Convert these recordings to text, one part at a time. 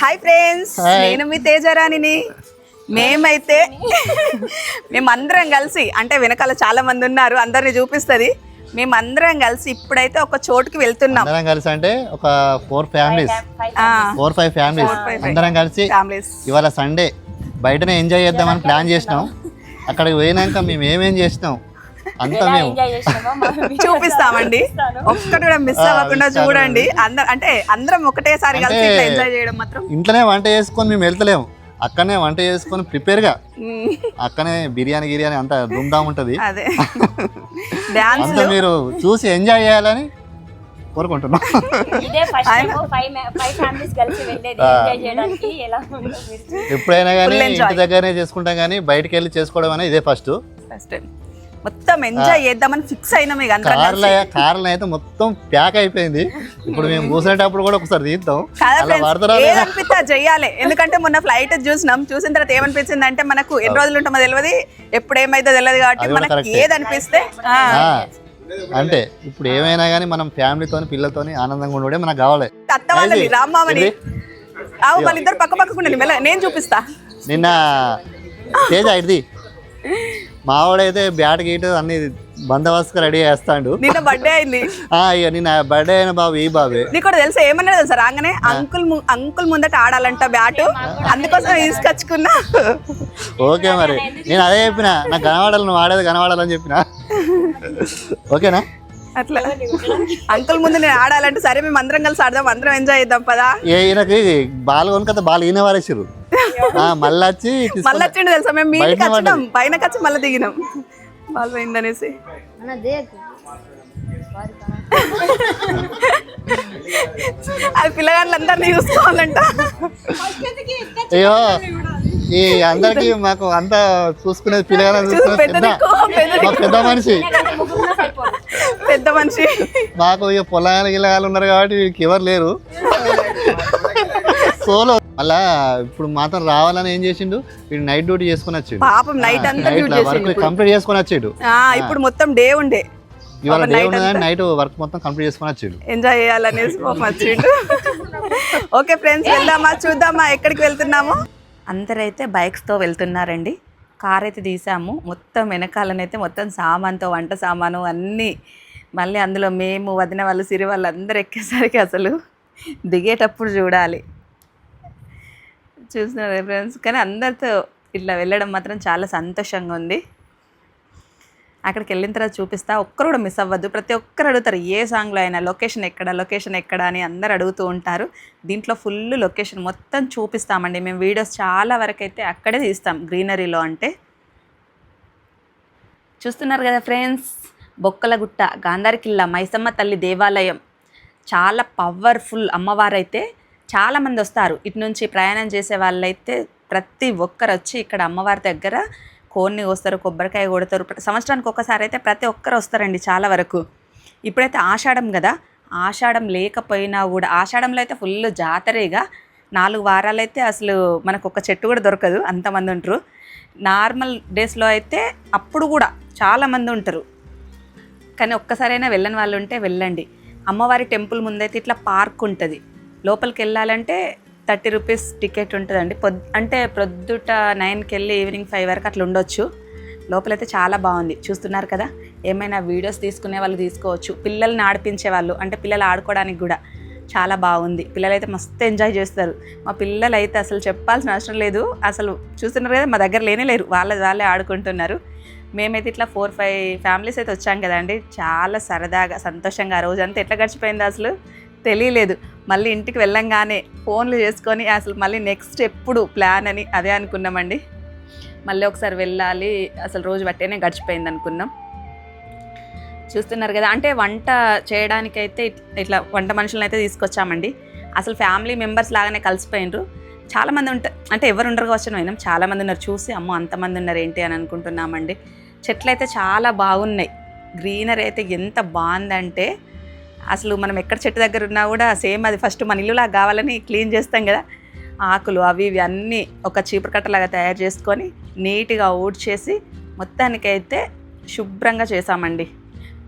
Hi friends. నేను మీ తేజరాణిని మేమైతే మేమందరం కలిసి అంటే వెనకాల చాలా మంది ఉన్నారు అందరిని చూపిస్తుంది. మేమందరం కలిసి ఇప్పుడైతే ఒక చోటుకి వెళ్తున్నాం. అందరం కలిసి అంటే ఒక four families. Four five families Four, five, five. అందరం కలిసి ఫ్యామిలీస్ ఇవాళ సండే బయటనే ఎంజాయ్ చేద్దామని ప్లాన్ చేసినాం. అక్కడికి పోయినాక మేము ఏమేం చేసినాం? అంతా మేము. చూపిస్తామండి. ఒక్కటి కూడా మిస్ అవ్వకుండా. చూడండి. అందరం అంటే అందరం ఒకటేసారి కలిసి ఎంజాయ్ చేయడం మాత్రం. ఇంట్లోనే వంట చేసుకొని మేము వెళ్తలేము అక్కడనే వంట చేసుకొని ప్రిపేర్గా మ్మ్. అక్కనే బిర్యానీ గిర్యానీ అంతా దుమ్దాం ఉంటుంది. అదే. డాన్స్ అంతా మీరు చూసి ఎంజాయ్ చేయాలని కోరుకుంటున్నాం. ఇదే first time five five families కలిసి వెళ్ళేది ఆ. ఎంజాయ్ చేయడానికి ఎలా ఉందో మీరు చూడండి. ఎప్పుడైనా కానీ. ఇంటి దగ్గరనే చేసుకుంటాం కానీ బయటకు వెళ్ళి చేసుకోవడం అనేది ఇదే ఫస్ట్ ఫస్ట్ మొత్తం ఎంజాయ్ చేద్దామని ఫిక్స్ అయినాం ఇక అందరం కార్ల. కార్లు అయితే మొత్తం ప్యాక్ అయిపోయింది. ఇప్పుడు మేము కూర్చునేటప్పుడు కూడా ఒకసారి తీద్దాం. చెయ్యాలి. ఎందుకంటే మొన్న ఫ్లైట్ చూసినాం. చూసిన తర్వాత ఏమనిపించింది అంటే మనకు ఎన్ని రోజులు ఉంటామో తెలియదు ఎప్పుడు ఏమైతే తెలియదు కాబట్టి మనకి correct. ఏది అనిపిస్తే ఆ, ఆ, అంటే ఇప్పుడు ఏమైనా కానీ మనం ఫ్యామిలీతోని పిల్లలతోని ఆనందంగా ఉండడే మనకు కావాలి. అత్త వాళ్ళని? రామ్మామని వాళ్ళిద్దరు పక్క పక్కకుండా నేను చూపిస్తా. నిన్న తేజ ఇది మావాడైతే బ్యాట్ గీట్ అన్ని బందోబస్తుగా రెడీ చేస్తాడు. నిన్న బర్త్డే అయింది. ఆ, ఇక నిన్న బర్త్డే అయిన బాబు ఈ బాబే. నీకు కూడా తెలుసా ఏమన్నా తెలుసా? రాగానే అంకుల్ ము- అంకుల్ ముందట ఆడాలంట బ్యాట్. అందుకోసం తీసుకొచ్చుకున్నా. ఓకే మరి. నేను అదే చెప్పిన నాకు కనవాడాలి నువ్వు ఆడేది కనవాడాలని చెప్పిన. ఓకేనా? అట్లా. అంకుల్ ముందు నేను ఆడాలంటే సరే మేము అందరం కలిసి ఆడదాం అందరం ఎంజాయ్ చేద్దాం పదా. ఏ ఈయనకి బాల్ కొనుకత బాల్ ఈయన వారేసారు మళ్ళీ వచ్చి మళ్ళీ వచ్చిండు తెలుసా? మేము మీ ఇంటికి వచ్చినాం. పైన వచ్చి మళ్ళీ దిగినాం. వాళ్ళు పోయిందనేసి అది పిల్లగాళ్ళందరినీ చూసుకోవాలంట. అయ్యో ఈ అందరికి మాకు అంతా చూసుకునేది చూసుకునేది పెద్ద మనిషి. పెద్ద మనిషి. మాకు ఇక పొలాలు గిల్లగాలు ఉన్నారు కాబట్టి వీళ్ళకి ఎవరు లేరు. సోలో మళ్ళా ఇప్పుడు మాత్రం రావాలని ఏం చేసిండు? వీడు నైట్ డ్యూటీ చేసుకుని వచ్చిండు. పాపం నైట్ అంతా డ్యూటీ చేసిండు కంప్లీట్ చేసుకొని వచ్చిండు. ఆ, ఇప్పుడు మొత్తం డే ఉండే. ఇవాళ డే ఉన్నదని. నైట్ వర్క్ మొత్తం కంప్లీట్ చేసుకొని వచ్చిండు. ఎంజాయ్ చేయాలనేసి పాపం వచ్చిండు. ఓకే ఫ్రెండ్స్ వెళ్దామా? చూద్దామా? ఎక్కడికి వెళ్తున్నాము? అందరైతే బైక్స్తో వెళ్తున్నారండి. కార్ అయితే తీసాము. మొత్తం వెనకాలనైతే మొత్తం సామాన్తో వంట సామాను అన్నీ మళ్ళీ అందులో మేము వదిన వాళ్ళు సిరి వాళ్ళు అందరు ఎక్కేసరికి అసలు దిగేటప్పుడు చూడాలి. చూస్తున్నారు ఫ్రెండ్స్ కానీ అందరితో ఇట్లా వెళ్ళడం మాత్రం చాలా సంతోషంగా ఉంది. అక్కడికి వెళ్ళిన తర్వాత చూపిస్తా. ఒక్కరు కూడా మిస్ అవ్వద్దు. ప్రతి ఒక్కరు అడుగుతారు ఏ సాంగ్లో అయినా లొకేషన్ ఎక్కడ లొకేషన్ ఎక్కడ అని అందరు అడుగుతూ ఉంటారు. దీంట్లో ఫుల్ లొకేషన్ మొత్తం చూపిస్తామండి. మేము వీడియోస్ చాలా వరకు అయితే అక్కడే తీస్తాం గ్రీనరీలో అంటే. చూస్తున్నారు కదా ఫ్రెండ్స్ బొక్కలగుట్ట గాంధారికిల్ల మైసమ్మ తల్లి దేవాలయం. చాలా పవర్ఫుల్ అమ్మవారైతే చాలామంది వస్తారు. ఇటు నుంచి ప్రయాణం చేసే వాళ్ళైతే ప్రతి ఒక్కరు వచ్చి ఇక్కడ అమ్మవారి దగ్గర కోన్ని కోస్తారు కొబ్బరికాయ కొడతారు. సంవత్సరానికి ఒక్కసారి అయితే ప్రతి ఒక్కరు వస్తారండి చాలా వరకు. ఇప్పుడైతే ఆషాఢం కదా ఆషాఢం లేకపోయినా కూడా ఆషాఢంలో అయితే ఫుల్ జాతరేగా నాలుగు వారాలైతే అసలు మనకు ఒక చెట్టు కూడా దొరకదు అంతమంది ఉంటారు. నార్మల్ డేస్లో అయితే అప్పుడు కూడా చాలామంది ఉంటారు. కానీ ఒక్కసారైనా వెళ్ళని వాళ్ళు ఉంటే వెళ్ళండి. అమ్మవారి టెంపుల్ ముందైతే ఇట్లా పార్క్ ఉంటుంది. లోపలికి వెళ్ళాలంటే థర్టీ రూపీస్ టికెట్ ఉంటుందండి. పొద్ అంటే ప్రొద్దుట నైన్కి వెళ్ళి ఈవినింగ్ ఫైవ్ వరకు అట్లా ఉండొచ్చు. లోపలైతే చాలా బాగుంది. చూస్తున్నారు కదా? ఏమైనా వీడియోస్ తీసుకునే వాళ్ళు తీసుకోవచ్చు. పిల్లల్ని ఆడిపించే వాళ్ళు అంటే పిల్లలు ఆడుకోవడానికి కూడా చాలా బాగుంది. పిల్లలైతే మస్తు ఎంజాయ్ చేస్తారు. మా పిల్లలు అయితే అసలు చెప్పాల్సిన అవసరం లేదు. అసలు చూస్తున్నారు కదా? మా దగ్గర లేనే లేరు. వాళ్ళ వాళ్ళే ఆడుకుంటున్నారు. మేమైతే ఇట్లా ఫోర్ ఫైవ్ ఫ్యామిలీస్ అయితే వచ్చాం కదండి. చాలా సరదాగా సంతోషంగా ఆ రోజంతా ఎట్లా గడిచిపోయింది అసలు? తెలియలేదు. మళ్ళీ ఇంటికి వెళ్ళంగానే ఫోన్లు చేసుకొని అసలు మళ్ళీ నెక్స్ట్ ఎప్పుడు ప్లాన్ అని అదే అనుకున్నామండి. మళ్ళీ ఒకసారి వెళ్ళాలి. అసలు రోజు బట్టేనే గడిచిపోయింది అనుకున్నాం. చూస్తున్నారు కదా అంటే వంట చేయడానికైతే ఇట్- ఇట్లా వంట మనుషులను అయితే తీసుకొచ్చామండి. అసలు ఫ్యామిలీ మెంబర్స్ లాగానే కలిసిపోయినరు. చాలామంది ఉంటారు అంటే ఎవరు ఉండరు వచ్చిన పోయినాం చాలామంది ఉన్నారు చూసి అమ్మో అంతమంది ఉన్నారు ఏంటి? అని అనుకుంటున్నామండి. చెట్లు అయితే చాలా బాగున్నాయి. గ్రీనరీ అయితే ఎంత బాగుందంటే అసలు మనం ఎక్కడ చెట్టు దగ్గర ఉన్నా కూడా సేమ్ అది ఫస్ట్ మన ఇల్లులా కావాలని క్లీన్ చేస్తాం కదా. ఆకులు అవి ఇవి అన్నీ ఒక చీపురు కట్టలాగా తయారు చేసుకొని నీట్గా ఊడ్చేసి మొత్తానికైతే శుభ్రంగా చేసామండి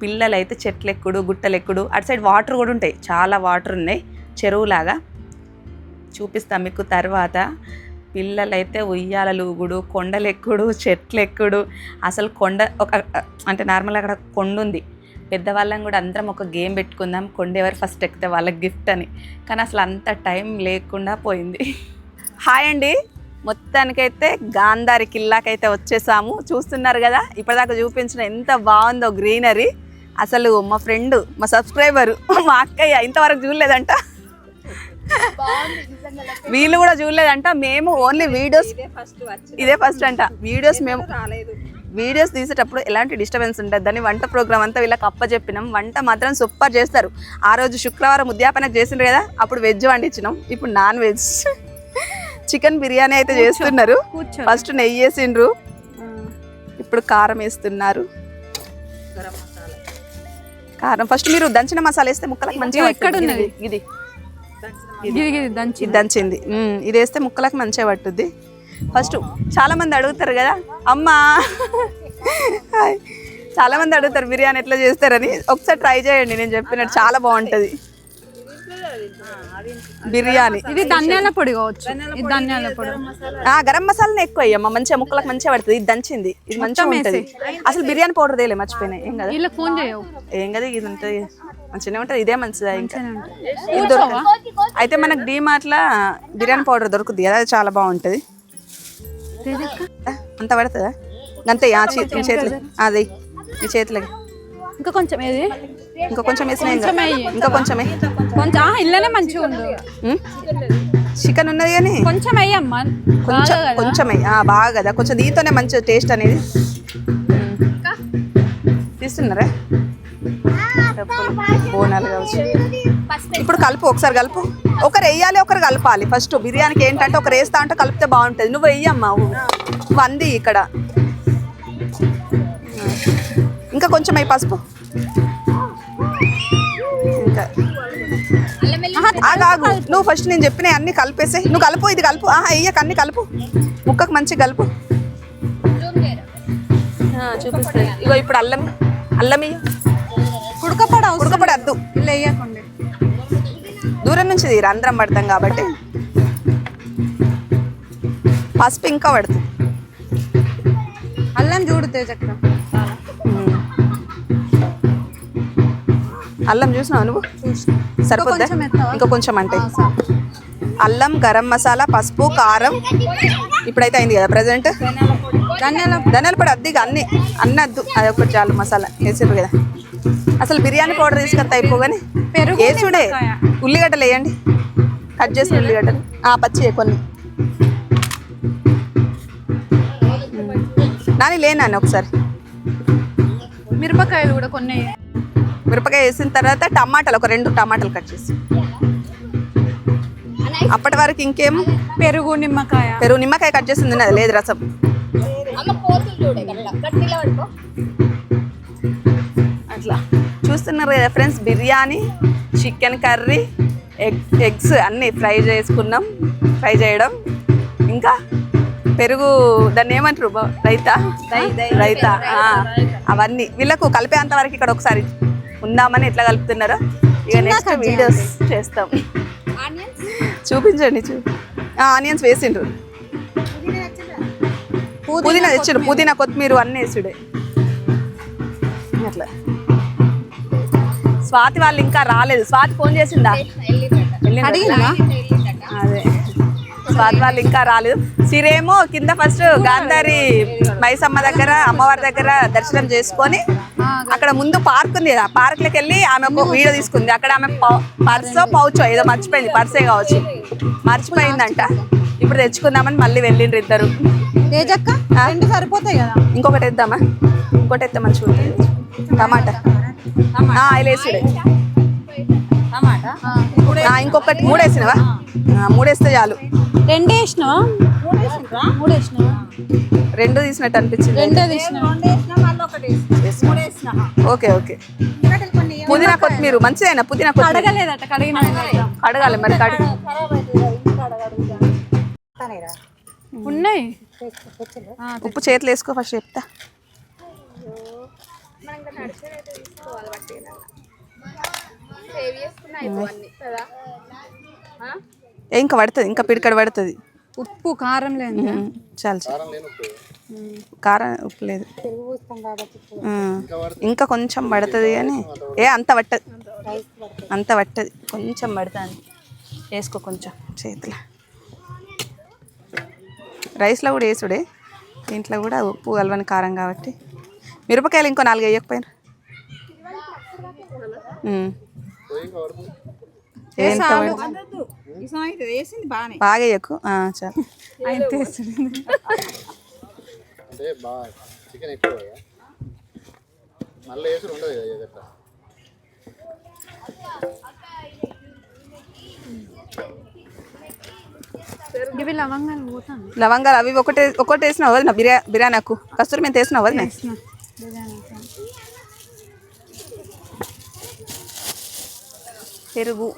పిల్లలైతే చెట్లెక్కుడు చెట్లు ఎక్కుడు గుట్టలు ఎక్కుడు అటు సైడ్ వాటర్ కూడా ఉంటాయి. చాలా వాటర్ ఉన్నాయి. చెరువులాగా చూపిస్తాం మీకు తర్వాత. పిల్లలైతే ఉయ్యాలలుగుడు కొండలెక్కుడు కొండలు ఎక్కుడు చెట్లు ఎక్కుడు అసలు కొండ ఒక అంటే నార్మల్ అక్కడ కొండ ఉంది పెద్దవాళ్ళం కూడా అందరం ఒక గేమ్ పెట్టుకుందాం కొండ ఎవరు ఫస్ట్ ఎక్కితే వాళ్ళకి గిఫ్ట్ అని. కానీ అసలు అంత టైం లేకుండా పోయింది. హాయ్ అండి. మొత్తానికైతే గాంధారి కిల్లాకైతే వచ్చేసాము. చూస్తున్నారు కదా ఇప్పటిదాకా చూపించిన ఎంత బాగుందో గ్రీనరీ. అసలు మా ఫ్రెండ్ మా సబ్స్క్రైబర్ మా అక్కయ్య ఇంతవరకు చూడలేదంట. వీళ్ళు కూడా చూడలేదంట. మేము ఓన్లీ వీడియోస్ ఇదే ఫస్ట్ అంట. వీడియోస్ మేము వీడియోస్ తీసేటప్పుడు ఎలాంటి డిస్టర్బెన్స్ ఉండద్దని వంట ప్రోగ్రామ్ అంతా వీళ్ళకి అప్పచెప్పినాం వంట మాత్రం సూపర్ చేస్తారు. ఆ రోజు శుక్రవారం ఉద్యాపన చేసిండ్రు కదా అప్పుడు వెజ్ వండించినాం. ఇప్పుడు నాన్ వెజ్. చికెన్ బిర్యానీ అయితే చేస్తున్నారు. ఫస్ట్ నెయ్యి వేసిండ్రు. ఇప్పుడు కారం వేస్తున్నారు. కారం. ఫస్ట్ మీరు దంచిన మసాలా వేస్తే ముక్కలకు మంచిగా ఎక్కడ? ఇది ఇది. దంచింది. ఇది వేస్తే ముక్కలకు మంచిగా పట్టుద్ది. ఫస్ట్ చాలా మంది అడుగుతారు కదా అమ్మా. చాలా మంది అడుగుతారు బిర్యానీ ఎట్లా చేస్తారని. ఒకసారి ట్రై చేయండి నేను చెప్పినట్టు చాలా బాగుంటది. బిర్యానీ. ఇది ధనియాల పొడి కావచ్చు. ఇది ధనియాల పొడి. ఆ గరం మసాలానే ఎక్కువ అయ్యమ్మ మంచిగా ముక్కలకు మంచిగా పడుతుంది. ఇది దంచింది. ఇది మంచిగా ఉంటుంది. అసలు బిర్యానీ పౌడర్ తేలే మర్చిపోయినాయి ఏం కదా. వీళ్ళకి ఫోన్ చేయవు. ఏం కదా ఇది ఉంటుంది మంచిగానే ఉంటుంది. ఇదే మంచిదా ఇంకా? ఇది దొరకదు. అయితే మనకు డీమార్ట్లో బిర్యానీ పౌడర్ దొరుకుతుంది కదా అది చాలా బాగుంటుంది. అంత పడుతుందా? అంతే ఆ చే- ఈ చేతులు. అది ఈ చేతులకి ఇంకా కొంచెం ఏది? ఇంకా కొంచెం వేసిన. కొంచెం. ఇంకా కొంచెమే కొంచెం మంచిగా ఉండు. చికెన్ ఉన్నది కానీ కొంచెం అయ్యమ్మా కొంచెం కొంచెమే ఆ, బాగా కదా. కొంచెం దీంతోనే మంచి టేస్ట్ అనేది. తీస్తున్నారా? బోనాలు కావచ్చు. ఇప్పుడు కలుపు ఒకసారి కలుపు. ఒకరు వేయాలి ఒకరు కలపాలి. ఫస్ట్ బిర్యానీకి ఏంటంటే ఒకరు వేస్తా అంటే కలిపితే బాగుంటుంది. నువ్వు వెయ్యమ్మా వంది ఇక్కడ. ఇంకా కొంచెం అయి పసుపు. ఇంకా. ఆగు, నువ్వు ఫస్ట్ నేను చెప్పిన అన్ని కలిపేసి నువ్వు కలుపు ఇది కలుపు. ఆహా వెయ్యక అన్ని కలుపు. ముక్కకు మంచిగా కలుపు. చూపిస్తా ఇగో ఇప్పుడు అల్లం అల్లం ఉడకపడ ఉడకపడి వద్దు ఇల్లు వేయకండి దూరం నుంచి తీరు అందరం పడతాం కాబట్టి. పసుపు ఇంకా పడుతుంది. అల్లం చూడు తేజక్క. అల్లం చూసినావు నువ్వు? సరిపోద్దా? ఎత్తావా? ఇంకా కొంచెం అంటే. అల్లం గరం మసాలా పసుపు కారం. ఇప్పుడైతే అయింది కదా ప్రజెంట్? ధనియాల ధనియాల పొడి అద్ది ఇక అన్ని. అన్ని అద్దు అది ఒకటి చాలు మసాలా. వేసారు కదా. అసలు బిర్యానీ పౌడర్ తీసుకొస్తా అయిపోగానే వేసుడే నిమ్మకాయ. ఉల్లిగడ్డలు వేయండి. కట్ చేసిన ఉల్లిగడ్డలు. ఆ పచ్చి కొన్ని. నాని లేనాని ఒకసారి. మిరపకాయలు కూడా కొన్ని. మిరపకాయ వేసిన తర్వాత టమాటాలు ఒక రెండు టమాటాలు కట్ చేసి. అప్పటి వరకు ఇంకేం? పెరుగు నిమ్మకాయ. పెరుగు నిమ్మకాయ కట్ చేసింది లేదు రసం. అట్లా చూస్తున్నారు కదా friends biryani chicken curry egg eggs అన్నీ ఫ్రై చేసుకున్నాం ఫ్రై చేయడం. ఇంకా పెరుగు దాన్ని ఏమంటారు? రైతా? రైతా అవన్నీ. వీళ్ళకు కలిపేంత వరకు ఇక్కడ ఒకసారి ఉందామని ఎట్లా కలుపుతున్నారో ఇక నెక్స్ట్ వీడియోస్ చేస్తాం. చూపించండి చూ. ఆనియన్స్ వేసిండ్రు. పుదీనా తెచ్చిండ్రు? పుదీనా కొత్తిమీర అన్నీ వేసుడే. అట్లా. స్వాతి వాళ్ళు ఇంకా రాలేదు. స్వాతి ఫోన్ చేసిందా? అడిగిందా? అదే. స్వాతి వాళ్ళు ఇంకా రాలేదు. సిరేమో కింద ఫస్ట్ గాంధారి మైసమ్మ దగ్గర అమ్మవారి దగ్గర దర్శనం చేసుకొని అక్కడ ముందు పార్క్ ఉంది కదా. పార్క్లోకి వెళ్ళి ఆమె ఒక వీడియో తీసుకుంది. అక్కడ ఆమె పర్సో పౌచో ఏదో మర్చిపోయింది. పర్సే కావచ్చు. మర్చిపోయిందంట. ఇప్పుడు తెచ్చుకుందామని మళ్ళీ వెళ్ళిండ్రు ఇద్దరు. సరిపోతాయి కదా. ఇంకొకటి వేద్దామా? ఇంకోటి వేస్తే టమాటా? ఇంకొకటి మూడు వేసినవా? ఆ, మూడు వేస్తే చాలు. రెండు వేసినావా? మూడు వేసినావా? రెండు తీసినట్టు అనిపించింది. రెండే తీసినావా? Okay okay. పుదీనా కొత్తిమీర మంచిదేనా? పుదీనా కడిగిన కడగాలి. మరి కడిగి ఉన్నాయి. ఉప్పు చేతులు వేసుకో ఫస్ట్ చెప్తా. ఏ ఇంకా పడుతుంది ఇంకా పిడికడ పడుతుంది. ఉప్పు కారం లేదు చాలు చాలు. కారం లేని ఉప్పు. కారం ఉప్పు లేదు. ఇంకా కొంచెం పడుతుంది కానీ ఏ అంత పట్టదు. అంత పట్టదు. కొంచెం పడుతుంది. వేసుకో కొంచెం చేతిలో. రైస్లో కూడా వేసుడే. దీంట్లో కూడా ఉప్పు కలవని కారం కాబట్టి. మిరపకాయలు ఇంకో నాలుగు వేయకపోయినా? బాగా వేయకు? ఆ, చాలు. ఇవి లవంగాలు పోతాను. లవంగాలు అవి ఒకటే ఒకటి వేసినావు వదిన? బిర్యా బిర్యానీకు? కస్తూరి మేము వేసినావు వదిన? పెరుగు.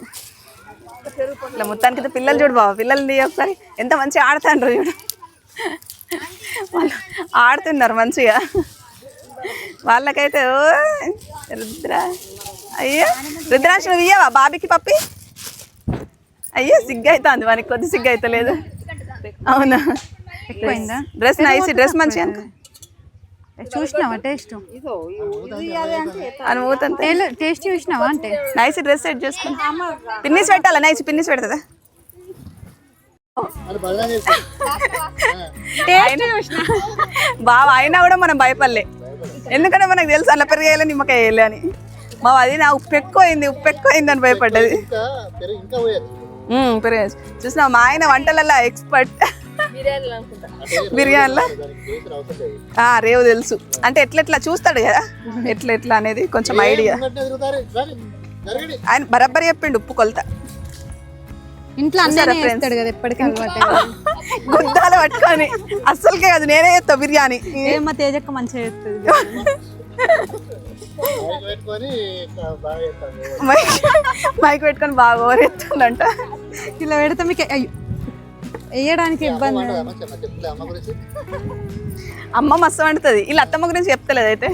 ఇట్లా మొత్తానికి పిల్లలు చూడు బాబా పిల్లల్ని ఒకసారి. ఎంత మంచిగా ఆడుతాండ్రు చూడు. వాళ్ళు ఆడుతున్నారు మంచిగా. వాళ్ళకైతే ఓ రుద్ర. అయ్యో రుద్రాంశ నువ్వు ఇయ్యవా బాబీకి పప్పి? అయ్యో సిగ్గు అవుతుంది మనకి కొద్ది సిగ్గు అవుతలేదు అవునా డ్రెస్ నైస్ డ్రెస్ మంచిగా. చూసినావా టేస్ట్? అనుభూతంతే టేస్ట్ చూసినావా అంటే? నైస్ డ్రెస్ సెట్ చేసుకుంటా పిన్నిస్ పెట్టాలా? నైస్ పిన్నిస్ పెడతా అది బదనాలు చేసి. బావ అయినా కూడా మనం భయపడలే. ఎందుకంటే మనకు తెలుసు అల్ల పెరిగేయాలి నిమ్మకాయ వేయాలి అని. మా అది నా ఉప్పు ఎక్కువ అయింది ఉప్పు ఎక్కువ అయింది అని భయపడ్డది. ఇంకా పెరుగు ఇంకా పోయచ్చు పెరిగేసి చూసినా మా ఆయన వంటలలో ఎక్స్పర్ట్ బిర్యానీలో రేవు తెలుసు. అంటే ఎట్లా ఎట్లా చూస్తాడు కదా? ఎట్లా ఎట్లా అనేది కొంచెం ఐడియా. ఆయన బరబ్బరి చెప్పిండు ఉప్పు కొలత. ఇంట్లో కదా ఎప్పటికీ అలవాటే. గుద్దాలు పట్టుకొని అస్సలకే కాదు నేనే చేస్తా బిర్యానీ. ఏమో తేజక్క మంచిగా చేస్తుంది మైక్ పెట్టుకొని బాగా ఓరెత్తుండంట ఇలా పెడితే మీకు అయ్యో వేయడానికి ఇబ్బంది అమ్మ గురించి? అమ్మ మస్తు వండుతుంది. వీళ్ళ అత్తమ్మ గురించి చెప్తలేదు అయితే.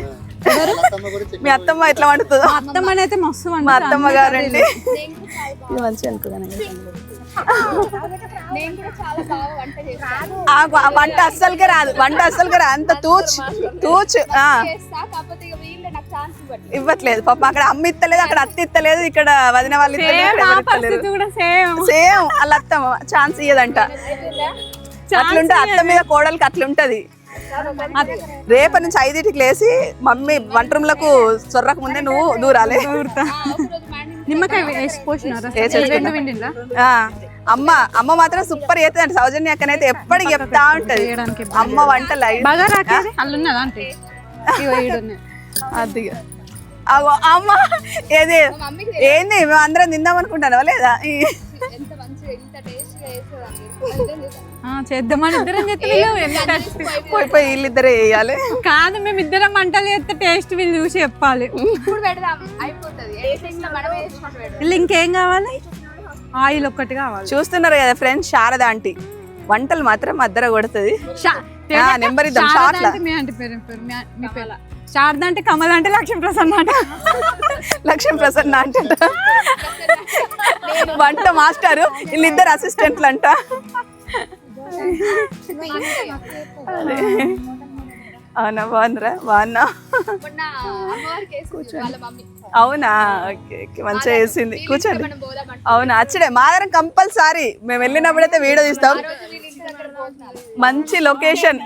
అత్తమ్మ మీ అత్తమ్మ ఎట్లా వండుతుందో అత్తమ్మని అయితే మస్తు వండుతుంది. మా అత్తమ్మ గారండి ఇది మంచిగా అనుకున్నాను నేను కూడా చాలా బాగా వంట అస్సలుకే రాదు. వంట అస్సలుకే రాదు. అంత తూచు తూచు ఇవ్వట్లేదు. పాప అక్కడ అమ్మ ఇత్తలేదు అక్కడ అత్త ఇత్తలేదు ఇక్కడ వదిన వాళ్ళు సేమ్ వాళ్ళ అత్తమ్మ ఛాన్స్ ఇయ్యదంట. అట్లుంటే అత్త మీద కోడలికి అట్లుంటది. రేపటి నుంచి ఐదింటికి లేసి మమ్మీ వంట రూమ్లకు సొర్రకు ముందే నువ్వు దూరాలి. అమ్మ అమ్మ మాత్రం సూపర్ చేస్తుంది సౌజన్య అక్కనైతే ఎప్పటికి చెప్తా ఉంటది. అమ్మ వంటలు. అది అగో అమ్మ ఏది? ఏంది? మేము అందరం తిందాం అనుకుంటాను లేదా? చేద్దామని ఇద్దరం పోయి పోయి వీళ్ళిద్దరే వేయాలి కాదు మేము ఇద్దరం వంటలు చేస్తే టేస్ట్ వీళ్ళు చూసి చెప్పాలి. వీళ్ళు ఇంకేం కావాలి? ఆయిల్ ఒక్కటి కావాలి. చూస్తున్నారు కదా ఫ్రెండ్స్ శారద ఆంటీ. వంటలు మాత్రం అద్దర కొడుతుంది. నెంబర్ ఇద్దాం. శారద అంటే కమల్ అంటే లక్ష్మీ ప్రసన్న అంటే లక్ష్మీ ప్రసన్న అంట వంట మాస్టారు వీళ్ళిద్దరు అసిస్టెంట్లు అంట అవునా బాగుందిరా? బాగున్నా? అవునా? ఓకే ఓకే మంచిగా వేసింది కూర్చోండి. అవునా? అచ్చడే మాదరం కంపల్సరీ. మేము వెళ్ళినప్పుడైతే వీడియో తీస్తాం. మంచి లొకేషన్.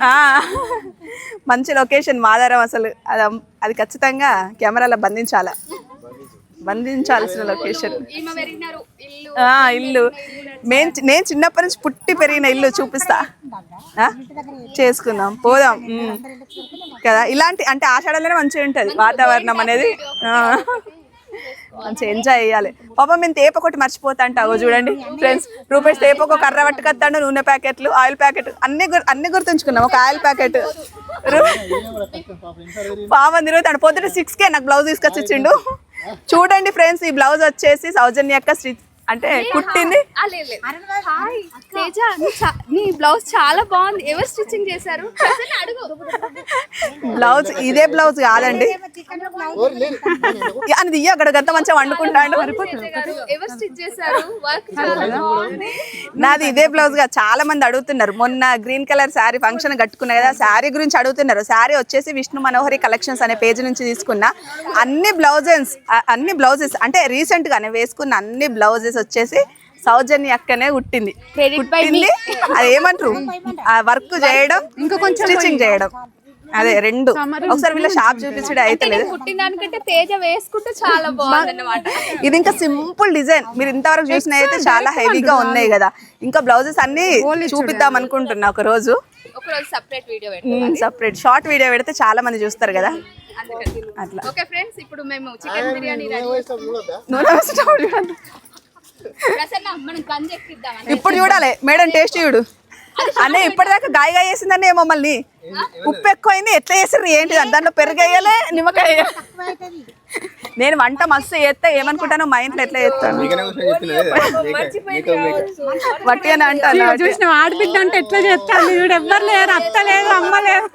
మంచి లొకేషన్ మాదారం అసలు. అది అది ఖచ్చితంగా కెమెరాలో బంధించాల? బంధించాల్సిన లొకేషన్ ఇల్లు. నేను నేను చిన్నప్పటి నుంచి పుట్టి పెరిగిన ఇల్లు చూపిస్తా? చేసుకుందాం పోదాం. కదా ఇలాంటి అంటే ఆషాఢంలోనే మంచిగా ఉంటుంది వాతావరణం అనేది. మంచిగా ఎంజాయ్ చేయాలి. పాప మేము తేప ఒకటి మర్చిపోతా అంటావు చూడండి ఫ్రెండ్స్ రూపేష్ తేప ఒక కర్ర పట్టుకొస్తాడు నూనె ప్యాకెట్లు ఆయిల్ ప్యాకెట్ అన్ని అన్ని గుర్తుంచుకున్నాం. ఒక ఆయిల్ ప్యాకెట్. పాపం తిరుగుతాడు. పొద్దున సిక్స్ కే నాకు బ్లౌజ్ తీసుకొచ్చి ఇచ్చిండు. చూడండి ఫ్రెండ్స్ ఈ బ్లౌజ్ వచ్చేసి సౌజన్య యొక్క స్టిచ్ అంటే కుట్టింది? తేజ నీ బ్లౌజ్ చాలా బాగుంది. ఎవరు స్టిచ్చింగ్ చేశారు? అడుగు. బ్లౌజ్ ఇదే బ్లౌజ్ కాదండి. అని దియ్య అక్కడ గంత మంచిగా వండుకుంటాడు ఎవరు స్టిచ్ చేశారు? వర్క్ చాలా బాగుంది. నాది ఇదే బ్లౌజ్గా చాలా మంది అడుగుతున్నారు. మొన్న గ్రీన్ కలర్ శారీ ఫంక్షన్ కట్టుకున్నా కదా శారీ గురించి అడుగుతున్నారు. శారీ వచ్చేసి విష్ణు మనోహరి కలెక్షన్స్ అనే పేజ్ నుంచి తీసుకున్నా. అన్ని బ్లౌజెస్ అన్ని బ్లౌజెస్ అంటే రీసెంట్ గానే వేసుకున్న అన్ని బ్లౌజెస్ వచ్చేసి సౌజన్య అక్కనే me. కుట్టింది అది ఏమంటారు? ఆ వర్క్ చేయడం ఇంకా కొంచెం స్టిచ్చింగ్ చేయడం. అదే రెండు. ఒకసారి వీళ్ళ షాప్ చూపించడం అయితే లేదు. పుట్టిన దానికంటే తేజ వేసుకుంటే చాలా బాగుంది అన్నమాట ఇది ఇంకా సింపుల్ డిజైన్. మీరు ఇంతవరకు చూసిన అయితే చాలా హెవీగా ఉన్నాయి కదా. ఇంకా బ్లౌజెస్ అన్ని చూపిద్దాం అనుకుంటున్నా ఒక రోజు separate video separate short video పెడితే చాలా మంది చూస్తారు కదా. అట్లా. ఓకే ఫ్రెండ్స్ ఇప్పుడు మేము చికెన్ బిర్యానీ ఇప్పుడు చూడాలి. మేడం టేస్ట్ చూడు. అన్నీ ఇప్పటిదాకా గాయ గాయ చేసిందండి మమ్మల్ని ఉప్పు ఎక్కువైంది ఎట్లా చేసారు ఏంటి? దాంట్లో పెరుగు వేయాలి. నిమ్మకాయ. నేను వంట మస్తు చేస్తే ఏమనుకుంటాను మా ఇంట్లో ఎట్లా చేస్తాను. వట్టి అని అంటాను. చూసిన ఆడబిడ్డ అంటే ఎట్లా చేస్తాను? చూడు ఎవ్వరు లేరు అత్త లేదు అమ్మ లేదు.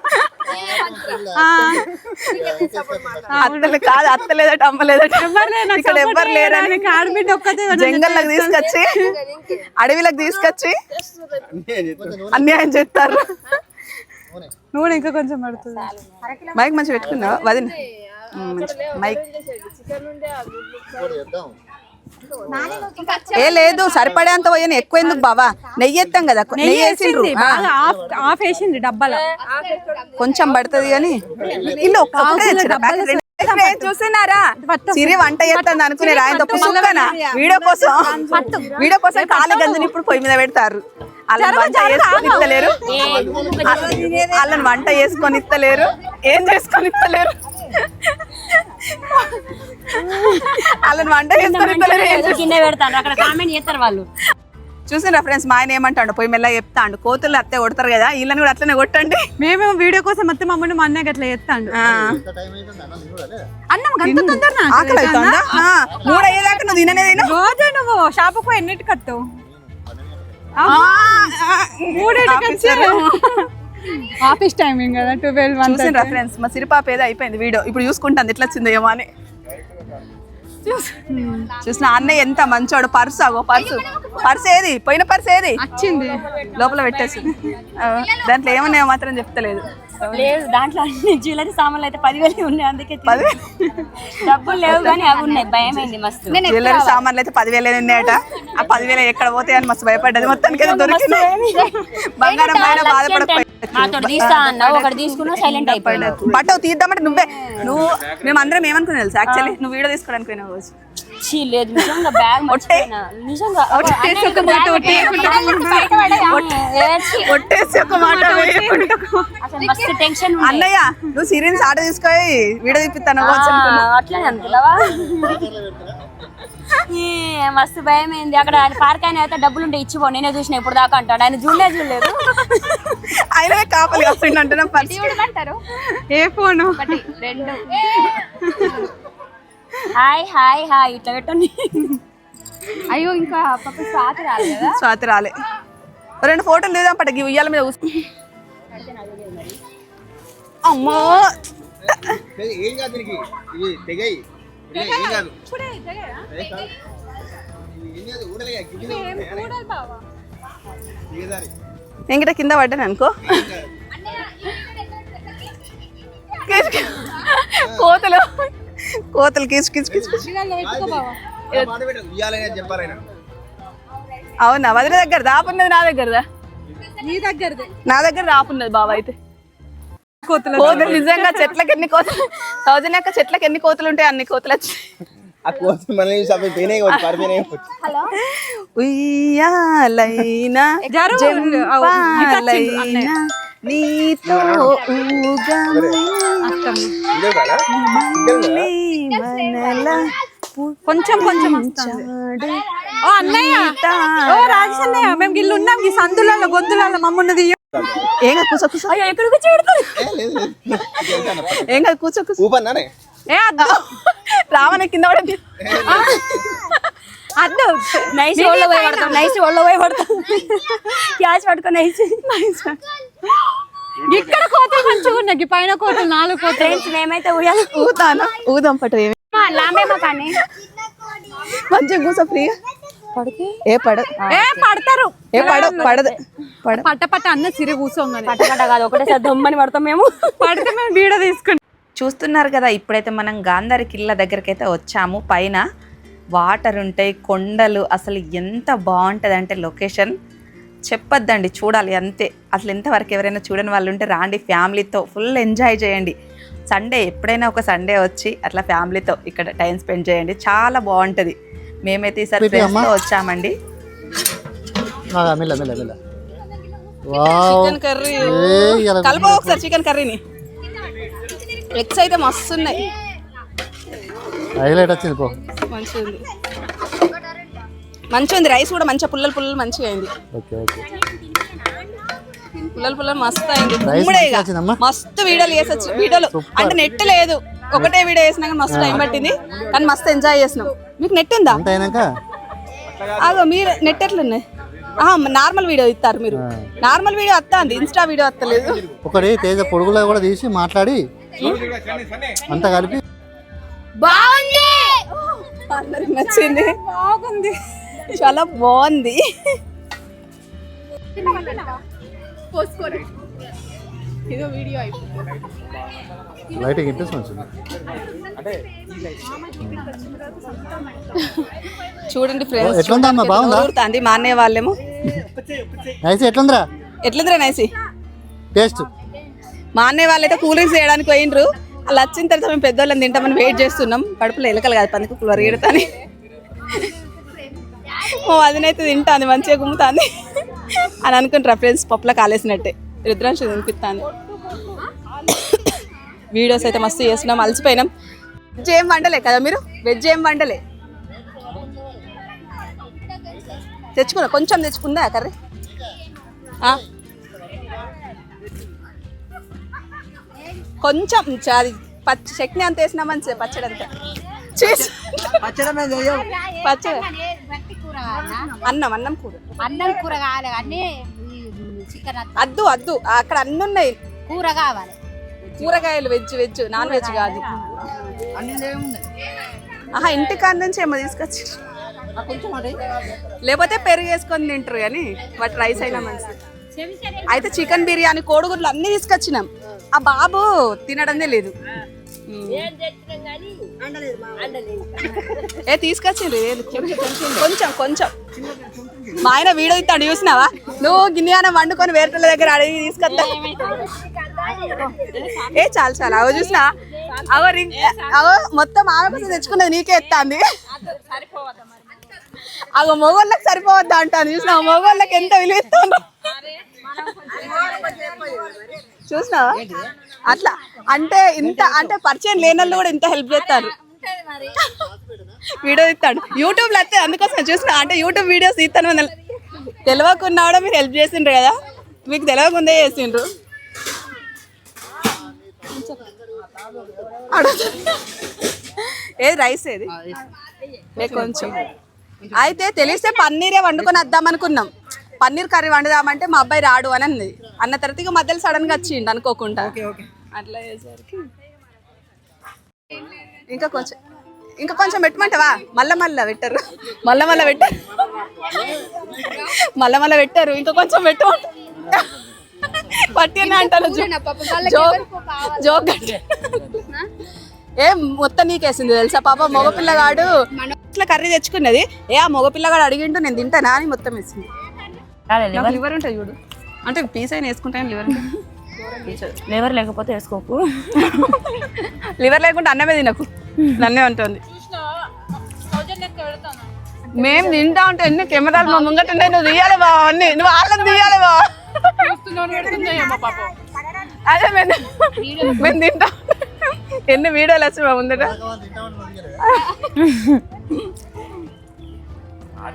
అత్తలు కాదు అత్త లేదట అమ్మ లేదట. ఎవ్వరు లేరు నాకు ఇక్కడ ఎవ్వరు లేరని ఆడబిడ్డ ఒక్కతే జంగల్లోకి తీసుకొచ్చి అడవిలోకి తీసుకొచ్చి అన్యాయం చేస్తారు. నూనె ఇంకా కొంచెం పడుతుంది. మైక్ మంచిగా పెట్టుకున్నావా వదిన. మైక్. ఏ లేదు సరిపడేంత పోయాను ఎక్కువ ఎందుకు బావా? నెయ్యి ఎత్తాం కదా నెయ్యి వేసిండ్రు ఆఫ్ వేసింది డబ్బాలో. కొంచెం పడుతుంది కానీ ఇల్లు చూస్తున్నారా? సిరి వంట చేస్తాను అనుకునే ఆయనతో పుసుక్కనా వీడియో కోసం వీడియో కోసం కాలి గంజుని ఇప్పుడు పొయ్యి మీద పెడతారు. అలా వంట చేసుకొని ఇస్తలేరు. వాళ్ళని వంట చేసుకొని ఇస్తలేరు. ఏం చేసుకొని ఇస్తలేరు? వాళ్ళని వంట చేసుకొని ఇస్తలేరు ఏం చేస్తారు? కింద పెడతాను అక్కడ కామెంట్ చేస్తారు వాళ్ళు. చూసిన ఫ్రెండ్స్ మా ఆయన ఏమంటాడు పోయి మెల్ల చెప్తాడు. కోతులు అత్తే కొడతారు కదా వీళ్ళని కూడా అట్లనే కొట్టండి. మేము వీడియో కోసం మొత్తం మమ్మల్ని మా అన్నయ్య అట్లా చేస్తాడు. ఆ. అన్నం గంత తొందర ఆకలి అవుతుందా? ఆ, మూడు అయ్యేదాకా నువ్వు తిననే తిన. రోజు నువ్వు షాపుకు ఎన్నిటికి వస్తావు? ఆఫీస్ టైమింగ్ కదా ట్వెల్వ్ వన్ ఫ్రెండ్స్ మా సిరిపాప ఏదో అయిపోయింది వీడియో. ఇప్పుడు చూసుకుంటాను ఎట్లా వచ్చిందో ఏమో అని. చూసిన అన్నయ్య ఎంత మంచోడు పర్సు అగో పర్సు. పర్స్ ఏది? పోయిన పర్స్ ఏది? వచ్చింది. లోపల పెట్టేసి. ఆ, దాంట్లో ఏమన్నాయో మాత్రం చెప్తలేదు. లేదు దాంట్లో అన్ని జ్యువెలరీ సామాన్లు అయితే పదివేలు ఉన్నాయి అందుకే డబ్బులు లేవు కానీ అవి ఉన్నాయి. భయం అయింది మస్తు జ్యువెలరీ సామాన్లు అయితే పదివేలు ఉన్నాయట. ఆ పదివేలు ఎక్కడ పోతాయని మస్తు భయపడ్డది. మొత్తానికి దొరికింది. బంగారం పైన బాధపడకపోయి ఒకటి తీసుకున్నా సైలెంట్ అయిపోయాడు బట్ తీద్దామంటే నువ్వే నువ్వు మేము అందరం ఏమనుకున్నాం తెలుసు? యాక్చువల్లీ నువ్వు వీడియో తీసుకోవడానికి పోయినావు లేదు. నిజంగా బ్యాగ్ మర్చిపోయినా. నిజంగా ఒట్టేసి ఒక మాట ఒట్టేసి ఒక మాట వేయకుండా. అసలు మస్తు టెన్షన్ అన్నయ్య నువ్వు వీడియో తీపిస్తాను అట్లనే అనుకున్నావా? ఈ మస్తు భయం అయింది. అక్కడ ఆయన పార్క్ ఆయన అయితే డబ్బులు ఉంటే ఇచ్చిపో. నేనే చూసిన ఇప్పుడు దాకా అంటాడు. ఆయన చూడలే చూడలేదు. ఆయననే కాపలి వస్తుండే అంటున్నా పర్స్ అంటారు ఏ ఫోను? ఒకటి రెండు. Hi hi hi. ఇట్లా పెట్టండి అయ్యో ఇంకా పక్క స్వాతి రాదు కదా. స్వాతి రాలే. రెండు ఫోటోలు తీద్దాం పట్టకి ఉయ్యాల మీద కూర్చో. అమ్మో! ఏం కాదు దీనికి. ఇవి తెగాయి. ఏం కాదు. నేను గిట్ట కింద పడ్డాను అనుకో. కోతలు. కోతలు కిచు కిచు కిచు అవునా? వదిన దగ్గర దాపున్నది నా దగ్గరదా? నీ దగ్గరదే. నా దగ్గర రాపున్నది బాబా అయితే. కోతులు కోతులు నిజంగా చెట్లకి ఎన్ని కోతులు సౌజన్య యొక్క చెట్లకి ఎన్ని కోతులు ఉంటాయి? అన్ని కోతులు వచ్చి ఆ కోసం మనం సభ పోయినాయి కావచ్చు పరిపోయినాయి కావచ్చు ఉయ్యాలైనా జరుగు. జంపాలైనా. నీతో కొంచెం కొంచెం ఓ అన్నయ్య. ఓ రాజేష్ అన్నయ్య మేము గిల్లు ఉన్నాం ఈ సందులలో గొంతులలో మమ్మన్నది ఏం కూర్చో కూర్చో. ఎక్కడ కూర్చోబెడతారు ఏం కాదు కూర్చో కూర్చో. ఏ రావణ కింద పడింది నైస్ ఒళ్ళో పోయి పడతాం నైస్ ఒళ్ళో పోయి పడతాం క్యాష్ పట్టుకొని నైస్. ఇక్కడ కోతలు మంచిగా ఉన్నాయి. పైన కోతలు నాలుగు కోతలు. ఫ్రెండ్స్ మేమైతే ఉయ్యాలి ఊతాను. ఊదాం పట్టు ఏమి? లాంబేమో కానీ. మంచిగా కూసో ఫ్రీగా. ఏ పడ. ఏ పడతారు. ఏ పడ పడదు. పడ. పట్ట పట్ట అన్న సిరి కూర్చోంగని పట్ట పట్ట కాదు ఒకటేసారి దమ్మని పడతాం మేము. పడితే మేము వీడియో తీసుకుంటాం. చూస్తున్నారు కదా ఇప్పుడైతే మనం గాంధారి కిల్ల దగ్గరికి అయితే వచ్చాము. పైన వాటర్ ఉంటాయి కొండలు అసలు ఎంత బాగుంటుంది అంటే లొకేషన్. చెప్పొద్దండి చూడాలి అంతే. అసలు ఇంతవరకు ఎవరైనా చూడని వాళ్ళు ఉంటే రాండి ఫ్యామిలీతో ఫుల్ ఎంజాయ్ చేయండి. సండే ఎప్పుడైనా ఒక సండే వచ్చి అట్లా ఫ్యామిలీతో ఇక్కడ టైం స్పెండ్ చేయండి. చాలా బాగుంటుంది. మేమైతే ఈసారి. ఫ్రెండ్స్తో వచ్చామండి. చికెన్ కర్రీ కలుపు ఒకసారి చికెన్ కర్రీని ఎగ్స్ అయితే మస్తు ఉన్నాయి హైలైట్ వచ్చింది పో. మంచిగా ఉంది మంచిగా ఉంది రైస్ కూడా మంచిగా పుల్లలు పుల్లలు మంచిగా అయింది. Okay okay. పుల్లలు పుల్లలు మస్తు అయింది. గుమ్మడే? మస్తు వీడియోలు వేసొచ్చు వీడియోలు. అంటే నెట్ లేదు. ఒకటే వీడియో వేసినా కానీ మస్తు టైం పట్టింది. కానీ మస్తు ఎంజాయ్ చేసినాం. మీకు నెట్ ఉందా? అదో మీరు నెట్ ఎట్లున్నాయి? నార్మల్ వీడియో ఇస్తారు మీరు. నార్మల్ వీడియో వస్తుంది ఇన్స్టా వీడియో వస్తలేదు ఒకటి తేజ పొడుగులో కూడా తీసి మాట్లాడి. అంతా కలిపి బాగుంది! అందరికి నచ్చింది. బాగుంది. చాలా బాగుంది. ఇదో వీడియో అయిపోతుంది లైటింగ్ ఇంట్రెస్ట్ వచ్చింది చూడండి ఫ్రెండ్స్ ఎట్లుందమ్మా? బాగుందా? ఊరుతుంది మా అన్నయ్య వాళ్ళేమో. నైస్ ఎట్లుందిరా? ఎట్లుందిరా నైసి? టేస్ట్ మా అన్నయ్య వాళ్ళైతే కూల్ డ్రింక్స్ చేయడానికి పోయినరు అలా వచ్చిన తర్వాత మేము పెద్దోళ్ళని తింటామని వెయిట్ చేస్తున్నాం. కడుపులో ఎలకలు కాదు పందికి కూలర్ ఈడతాని మా వదినైతే తింటాను మంచిగా గుమ్ముతాను అని అనుకుంటారా ఫ్రెండ్స్ పప్పులో కాలేసినట్టే. రుద్రాంశ తినిపిస్తాను వీడియోస్ అయితే మస్తు చేస్తున్నాం అలసిపోయినాం. వెజ్ ఏం వండలే కదా మీరు? వెజ్ ఏం వండలే? తెచ్చుకున్నా కొంచెం తెచ్చుకుందా కర్రీ? కొంచెం చ- అది పచ్చి చట్నీ అంత వేసినా మంచిది పచ్చడి అంతా. చేసి పచ్చడి అన్నం అన్నం కూర. అన్నం కూర కావాలి అన్ని చికెన్ అద్దు అద్దు. అక్కడ అన్ని ఉన్నాయి. కూర కావాలి. కూరగాయలు వెజ్ వెజ్. నాన్ వెజ్ కాదు. ఆహా ఇంటికాడ నుంచి ఏమో తీసుకొచ్చి లేకపోతే పెరుగు వేసుకొని తింటారు కానీ వాటి రైస్ అయినా మంచిది. అయితే చికెన్ బిర్యానీ కోడిగుడ్లు అన్ని తీసుకొచ్చినాం. ఆ బాబు తినడమే లేదు. ఏ తీసుకొచ్చిండ్రు ఏలు. కొంచెం కొంచెం మా ఆయన వీడియో ఇస్తాడు చూసినావా? నువ్వు గిన్నె వండుకొని వేరే దగ్గర అడిగి తీసుకొస్తా ఏ చాలు చాలు. అవ చూసినా? అవ రింగ్ అవ మొత్తం ఆమె కోసం తెచ్చుకున్నది నీకే ఎత్తాంది. అగో మొగోళ్ళకి సరిపోవద్దా అంటాను చూసినా మొగోళ్ళకి ఎంత విలువ ఇస్తాను చూసినావా? అట్లా. అంటే ఇంత అంటే పరిచయం లేని వాళ్ళు కూడా ఇంత హెల్ప్ చేస్తారు. వీడియో ఇస్తాడు యూట్యూబ్లో వస్తే అందుకోసం చూసిన అంటే యూట్యూబ్ వీడియోస్ ఇస్తాను అని తెలియకున్నా కూడా మీరు హెల్ప్ చేసిండ్రు కదా? మీకు తెలియకుందే చేసిండ్రు. ఏది రైస్ ఏది? కొంచెం. అయితే తెలిస్తే పన్నీరే వండుకొని వద్దాం అనుకున్నాం. పన్నీర్ కర్రీ వండుదామంటే మా అబ్బాయి రాడు అని అన్నది అన్న తర్వాత ఇక మధ్యలో సడన్గా వచ్చిండు అనుకోకుండా. అట్లా చేసరికి ఇంకా కొంచెం ఇంకా కొంచెం పెట్టమంటావా? మళ్ళా మళ్ళా పెట్టరు. మళ్ళా మళ్ళా పెట్టరు. మళ్ళా మళ్ళా పెట్టారు. ఇంకా కొంచెం పెట్టమంట పట్టిన అంటారు. జోక్ జోక్ ఏ మొత్తం నీకేసింది తెలుసా పాప? మగపిల్లగాడు ఇట్లా కర్రీ తెచ్చుకున్నది. ఏ ఆ మగపిల్లగాడు అడిగిండు నేను తింటానా అని మొత్తం వేసింది. నాకు లివర్. ఉంటుంది చూడు. అంటే పీస్ అయినా వేసుకుంటాను లివర్ లేవర్ లేకపోతే వేసుకోకు. లివర్ లేకుండా అన్నమే తినకు. నన్నే ఉంటుంది మేము తింటా ఉంటే ఎన్ని కెమెరాలు మా ముంగట నువ్వు తీయాలి బా అన్ని నువ్వు వాళ్ళని తీయాలి బా. అదే మేము మేము తింటా. ఎన్ని వీడియోలు వచ్చి మా ముందట?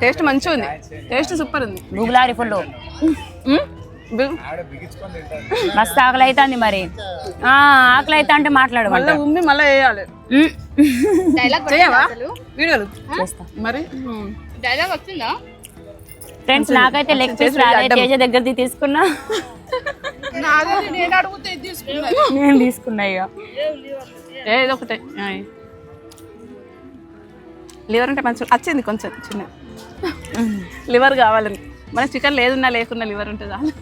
టేస్ట్ మంచిగా ఉంది టేస్ట్ సూపర్ ఉంది. గూగులాడి ఫుల్ మస్తు ఆకలి అవుతుంది మరి. ఆ, ఆకలి అవుతా అంటే మాట్లాడు మళ్ళీ ఉమ్మి మళ్ళీ వేయాలి. ఉమ్. చేయవా? వీడియోలు? మరి? డైలాగ్ వచ్చిందా? ఫ్రెండ్స్ నాకైతే లెగ్ పీస్ రాలే తేజ దగ్గరది తీసుకున్నా. నేను తీసుకున్నా. నేను తీసుకున్నా ఇక ఏదో ఒకటే. లివర్ అంటే మంచి వచ్చింది కొంచెం చిన్న లివర్ కావాలని. మన చికెన్ లేదున్నా లేకున్నా లివర్ ఉంటుంది చాలు.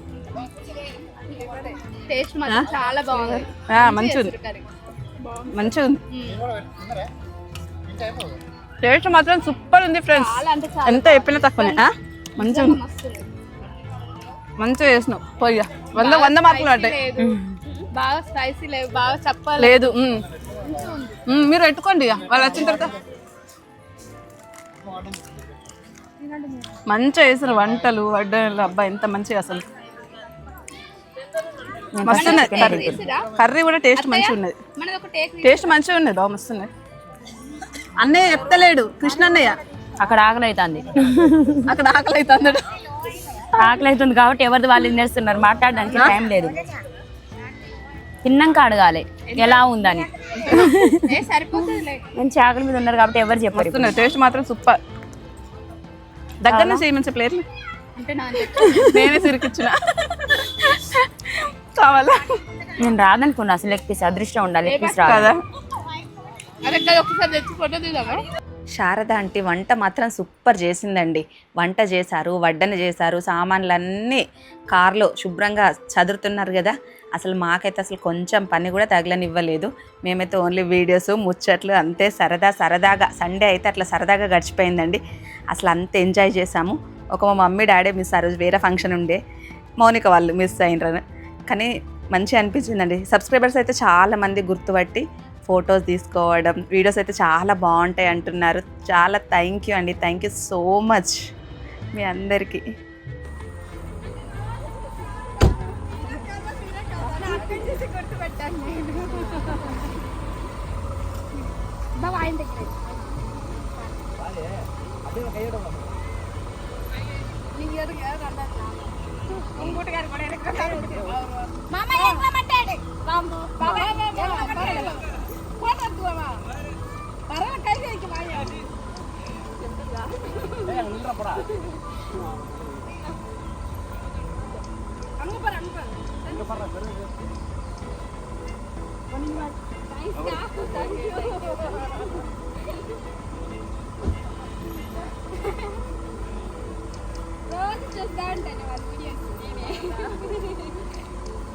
టేస్ట్ మాత్రం చాలా బాగుంది. ఆ, మంచిగా ఉంది మంచిగా ఉంది. టేస్ట్ మాత్రం సూపర్ ఉంది ఫ్రెండ్స్. చాలా అంటే చాలా ఎంత చెప్పినా తక్కువనే. ఆ? మంచిగా ఉంది. మంచిగా చేసినావు. పోయి వంద వంద మార్కులు పడ్డాయి. బాగా స్పైసీ లేదు. బాగా చెప్పాలి. లేదు మీరు పెట్టుకోండి ఇక. వాళ్ళు వచ్చిన తర్వాత. మంచిగా చేసారు వంటలు వడ్డలు అబ్బా ఎంత మంచిగా అసలు. మస్తు ఉన్నది కర్రీ. కర్రీ కూడా టేస్ట్ మంచిగా ఉన్నది. మనది ఒక టేక్ టేస్ట్ మంచిగా ఉన్నది. బాగా మస్తు ఉన్నది అన్నయ్య చెప్తలేడు. కృష్ణ అన్నయ్య అక్కడ ఆకలి అవుతుంది అక్కడ ఆకలి అవుతుంది ఆకలి అవుతుంది కాబట్టి ఎవరిది వాళ్ళు తినేస్తున్నారు? మాట్లాడడానికి టైం లేదు. తిన్నాక అడగాలి. ఎలా ఉందని. ఏ సరిపోతుందిలే. మంచి ఆకలి మీద ఉన్నారు కాబట్టి ఎవరు చెప్పరు టేస్ట్ మాత్రం సూపర్. దగ్గర నుంచి చేయమని నా నేనే సిరికిచ్చిన కావాలా? నేను రాదనుకున్నా అసలు లెగ్ పీస్ అదృష్టం ఉండాలి లెగ్ పీస్ రాదు. శారద అంటే వంట మాత్రం సూపర్ చేసిందండి. వంట చేశారు వడ్డన చేశారు సామాన్లన్నీ కార్లో శుభ్రంగా చదురుతున్నారు కదా. అసలు మాకైతే అసలు కొంచెం పని కూడా తగలనివ్వలేదు. మేమైతే ఓన్లీ వీడియోస్ ముచ్చట్లు అంతే సరదా సరదాగా సండే అయితే అట్లా సరదాగా గడిచిపోయిందండి. అసలు అంత ఎంజాయ్ చేశాము. ఒక మా మమ్మీ డాడీ మిస్ ఆ రోజు వేరే ఫంక్షన్ ఉండే. మౌనిక వాళ్ళు మిస్ అయినరు. కానీ మంచిగా అనిపించిందండి. సబ్స్క్రైబర్స్ అయితే చాలా మంది గుర్తుపట్టి ఫొటోస్ తీసుకోవడం వీడియోస్ అయితే చాలా బాగుంటాయి అంటున్నారు. చాలా థ్యాంక్ యూ అండి. థ్యాంక్ యూ సో మచ్ మీ అందరికీ. நீங்க இருங்க நல்லா உங்க வீட்டுக்காரர் கூட எனக்கு மாமா எங்களை மட்டும் எடு பாம்பு பரவாயில்ல கை வைக்க வாயா அங்க பாரு அங்க பாரு.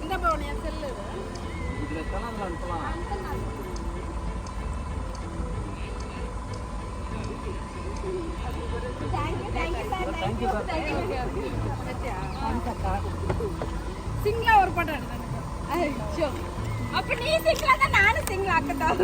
இந்த பவுனியா செல்லு இதுல தனம் அனுப்பலாம் சிங்கிளா ஒரு படம் எடுத்தேன் ஐயோ ఉంటాను వాళ్ళ వీడియోస్ నేనే ఇంకా బాగున్నాయి అసలు సింగ్లా ఊరుపడ్డాడు అయ్యో అప్పుడు నీ సింగ్లా నాన్న సింగ్లా అక్కతావు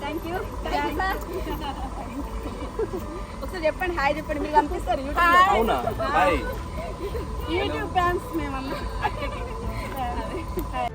థ్యాంక్ యూ ఒకసారి చెప్పండి హాయ్ చెప్పండి మీరు పంపిస్తారు YouTube You do pants, ma'am.